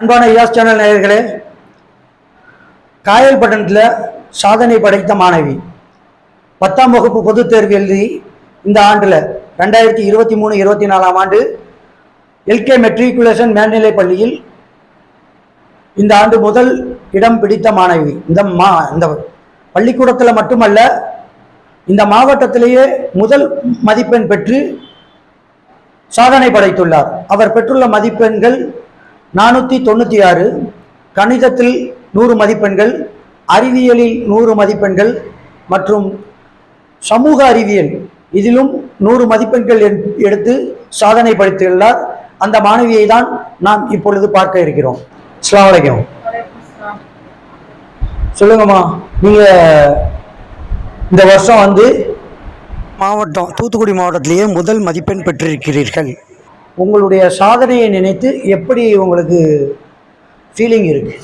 அன்பான Eos channel நேயர்களே காயல்பட்டணத்தில் சாதனை படைத்த மாணவி. பத்தாம் வகுப்பு பொதுத் தேர்வு எழுதி இந்த ஆண்டில் ரெண்டாயிரத்தி இருபத்தி மூணு இருபத்தி நாலாம் ஆண்டு எல்கே மெட்ரிகுலேஷன் மேல்நிலை பள்ளியில் இந்த ஆண்டு முதல் இடம் பிடித்த மாணவி. இந்த மா இந்த பள்ளிக்கூடத்தில் மட்டுமல்ல இந்த மாவட்டத்திலேயே முதல் மதிப்பெண் பெற்று சாதனை படைத்துள்ளார். அவர் பெற்றுள்ள மதிப்பெண்கள் நானூற்றி தொண்ணூற்றி ஆறு கணிதத்தில் நூறு மதிப்பெண்கள் அறிவியலில் நூறு மதிப்பெண்கள் மற்றும் சமூக அறிவியல் இதிலும் நூறு மதிப்பெண்கள் எடுத்து சாதனை படைத்துள்ளார். அந்த மாணவியை தான் நாம் இப்பொழுது பார்க்க இருக்கிறோம். அஸ்ஸலாமு சொல்லுங்கம்மா நீங்கள் இந்த வருஷம் வந்து மாவட்டம் தூத்துக்குடி மாவட்டத்திலேயே முதல் மதிப்பெண் பெற்றிருக்கிறீர்கள். உங்களுடைய சாதனையை நினைத்து எப்படி உங்களுக்கு ஃபீலிங் இருக்கு?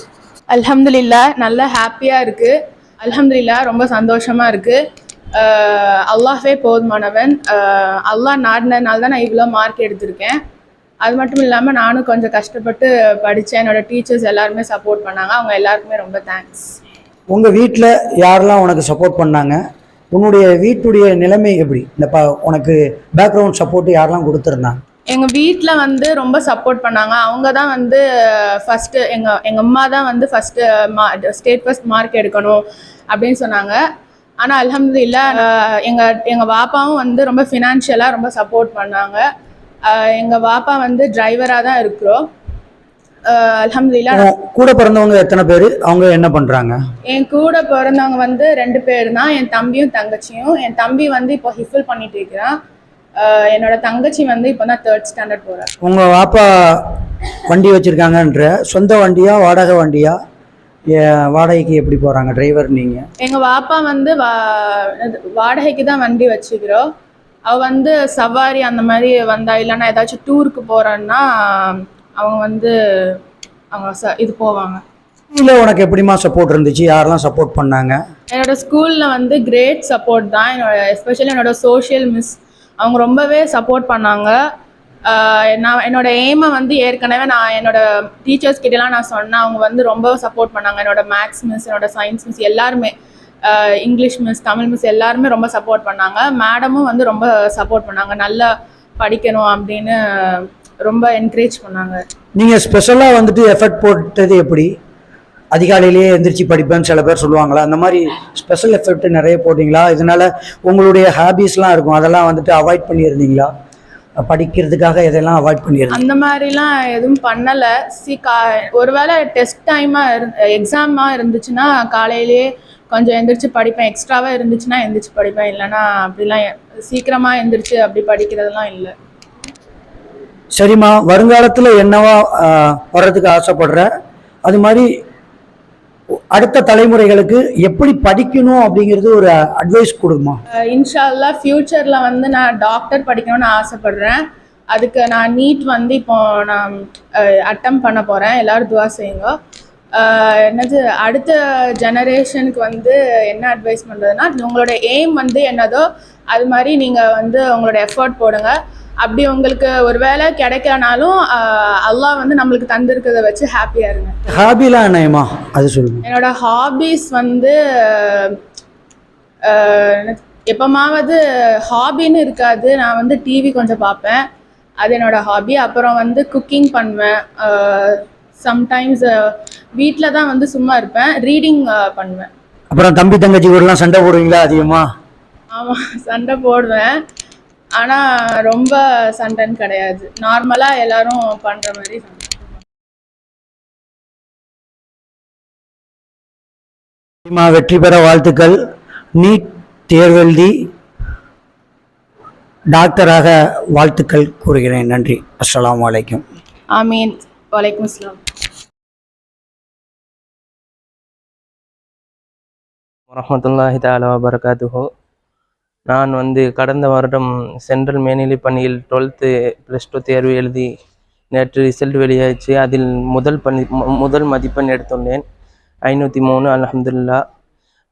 அல்ஹம்துலில்லா நல்ல ஹாப்பியாக இருக்குது அல்ஹம்துலில்லா ரொம்ப சந்தோஷமாக இருக்குது அல்லாஹ்வே போதுமானவன். அல்லாஹ் நாடினதுனால தான் நான் இவ்வளோ மார்க் எடுத்திருக்கேன். அது மட்டும் இல்லாமல் நானும் கொஞ்சம் கஷ்டப்பட்டு படித்தேன் என்னோட டீச்சர்ஸ் எல்லாருமே சப்போர்ட் பண்ணாங்க. அவங்க எல்லாருக்குமே ரொம்ப தேங்க்ஸ் உங்க வீட்டில் யாரெல்லாம் உனக்கு சப்போர்ட் பண்ணாங்க? உன்னுடைய வீட்டுடைய நிலைமை எப்படி? இந்த ப உனக்கு பேக்ரவுண்ட் சப்போர்ட் யாரெல்லாம் கொடுத்துருந்தாங்க? எங்கள் வீட்டில் வந்து ரொம்ப சப்போர்ட் பண்ணாங்க. அவங்க தான் வந்து ஃபஸ்ட்டு எங்கள் எங்கள் அம்மா தான் வந்து ஃபஸ்ட்டு மா ஸ்டேட் ஃபஸ்ட் மார்க் எடுக்கணும் அப்படின்னு சொன்னாங்க. ஆனால் அல்ஹம்துலில்லா எங்கள் எங்கள் வாப்பாவும் வந்து ரொம்ப ஃபினான்ஷியலாக ரொம்ப சப்போர்ட் பண்ணாங்க. எங்கள் வாப்பா வந்து டிரைவராக தான் இருக்கிறோம். அல்ஹம்துலில்லா உன் கூட பிறந்தவங்க எத்தனை பேர்? அவங்க என்ன பண்றாங்க? என் கூட பிறந்தவங்க வந்து ரெண்டு பேர் தான் என் தம்பியும் தங்கச்சியும். என் தம்பி வந்து இப்போ ஹிஃபில் பண்ணிட்டு இருக்கிறான். என்னோட தங்கச்சி வந்து இப்போ தான் தேர்ட் ஸ்டாண்டர்ட் போகிறா உங்க வாப்பா வண்டி வச்சிருக்காங்கன்ற சொந்த வண்டியா வாடகை வண்டியா? வாடகைக்கு எப்படி போறாங்க டிரைவர் நீங்க? எங்க வாப்பா வந்து வா வாடகைக்கு தான் வண்டி வச்சுக்கிறோம் அவ வந்து சவாரி அந்த மாதிரி வந்தா இல்லைன்னா ஏதாச்சும் டூருக்கு போறேன்னா அவங்க வந்து அவங்க ச இது போவாங்க. இல்லை உனக்கு எப்படிமா சப்போர்ட் இருந்துச்சு? யாரெல்லாம் சப்போர்ட் பண்ணாங்க? என்னோட ஸ்கூல்ல வந்து கிரேட் சப்போர்ட் தான். என்னோட எஸ்பெஷலி என்னோட சோஷியல் மிஸ் அவங்க ரொம்பவே சப்போர்ட் பண்ணாங்க. நான் என்னோட எய்மை வந்து ஏற்கனவே நான் என்னோட டீச்சர்ஸ் கிட்டலாம் நான் சொன்னேன் அவங்க வந்து ரொம்ப சப்போர்ட் பண்ணாங்க. என்னோட மேக்ஸ் மிஸ் என்னோட சயின்ஸ் மிஸ் எல்லாருமே இங்கிலீஷ் மிஸ் தமிழ் மிஸ் எல்லாருமே ரொம்ப சப்போர்ட் பண்ணாங்க. மேடமும் வந்து ரொம்ப சப்போர்ட் பண்ணாங்க. நல்லா படிக்கணும் அப்படின்னு ரொம்ப என்கரேஜ் பண்ணாங்க. நீங்கள் ஸ்பெஷலாக வந்துட்டு எஃபர்ட் போட்டது எப்படி? அதிகாலையிலேயே எந்திரிச்சு படிப்பேன்னு சில பேர் சொல்லுவாங்களா? அந்த மாதிரி ஸ்பெஷல் எஃபர்ட் நிறைய போட்டீங்களா? இதனால உங்களுடைய ஹாபிஸ்லாம் இருக்கும். அதெல்லாம் வந்துட்டு அவாய்ட் பண்ணியிருந்தீங்களா? படிக்கிறதுக்காக இதெல்லாம் அவாய்ட் பண்ணியிருந்தீங்க? அந்த மாதிரிலாம் எதுவும் பண்ணலை. சி கா ஒருவேளை டெஸ்ட் டைமாக இரு எக்ஸாமாக இருந்துச்சுன்னா காலையிலேயே கொஞ்சம் எந்திரிச்சு படிப்பேன். எக்ஸ்ட்ராவாக இருந்துச்சுன்னா எந்திரிச்சு படிப்பேன். இல்லைன்னா அப்படிலாம் எ- சீக்கிரமா எந்திரிச்சு அப்படி படிக்கிறதெல்லாம் இல்லை. சரிம்மா. வருங்காலத்தில் என்னவா வர்றதுக்கு ஆசைப்படுற? அது மாதிரி அடுத்த தலைமுறைகளுக்கு எப்படி படிக்கணும் அப்படிங்கிறது ஒரு அட்வைஸ் கொடுமா? இன்ஷால்லா ஃப்யூச்சரில் வந்து நான் டாக்டர் படிக்கணும்னு ஆசைப்படுறேன். அதுக்கு நான் நீட் வந்து இப்போ நான் அட்டம் பண்ண போகிறேன் எல்லோரும் துவா செய்யுங்க. என்னது அடுத்த ஜெனரேஷனுக்கு வந்து என்ன அட்வைஸ் பண்ணுறதுன்னா உங்களோட எய்ம் வந்து என்னதோ அது மாதிரி நீங்கள் வந்து உங்களோட எஃபர்ட் போடுங்க. அப்படி உங்களுக்கு ஒரு வேலை கிடைக்கலனாலும் அல்லாஹ் வந்து நம்மளுக்கு தந்திருக்கிறத வச்சு ஹாப்பியாக இருங்க. ஹாபிலாம் என்னம்மா அது சொல்லுங்க. என்னோட ஹாபீஸ் வந்து எப்பமாவது ஹாபின்னு இருக்காது. நான் வந்து டிவி கொஞ்சம் பார்ப்பேன். அது என்னோட ஹாபி அப்புறம் வந்து குக்கிங் பண்ணுவேன். சம்டைம்ஸ் வீட்டில் தான் வந்து சும்மா இருப்பேன். ரீடிங் பண்ணுவேன். அப்புறம் தம்பி தங்கச்சி கூடலாம் சண்டை போடுவீங்களா அதிகமா? ஆமாம் சண்டை போடுவேன். ஆனால் ரொம்ப சண்டைன்னு கிடையாது. நார்மலாக எல்லாரும் பண்ணுற மாதிரி சண்டை. வெற்றி பெற வாழ்த்துக்கள். நீட் தேர்வெழுதி டாக்டராக வாழ்த்துக்கள் கூறுகிறேன். நன்றி. அஸ்ஸலாமு அலைக்கும். ஆமீன். வலைக்கம் அஸ்லாம் வரமத்துல்லாஹி தாலா வபரகாத்துஹு. நான் வந்து கடந்த வருடம் சென்ட்ரல் மேல்நிலை பணியில் டுவெல்த்து ப்ளஸ் டூ தேர்வு எழுதி நேற்று ரிசல்ட் வெளியாயிடுச்சு. அதில் முதல் பணி முதல் மதிப்பெண் எடுத்துள்ளேன். ஐநூற்றி மூணு அலமதுல்லா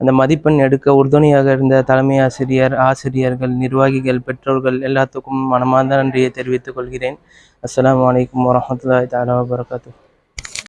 அந்த மதிப்பெண் எடுக்க உறுதுணையாக இருந்த தலைமை ஆசிரியர் ஆசிரியர்கள் நிர்வாகிகள் பெற்றோர்கள் எல்லாத்துக்கும் மனமார்ந்த நன்றியை தெரிவித்துக் கொள்கிறேன். அஸ்லாம் வலைக்கம் வரமத்துல்லாஹி தாலா வரகாத்து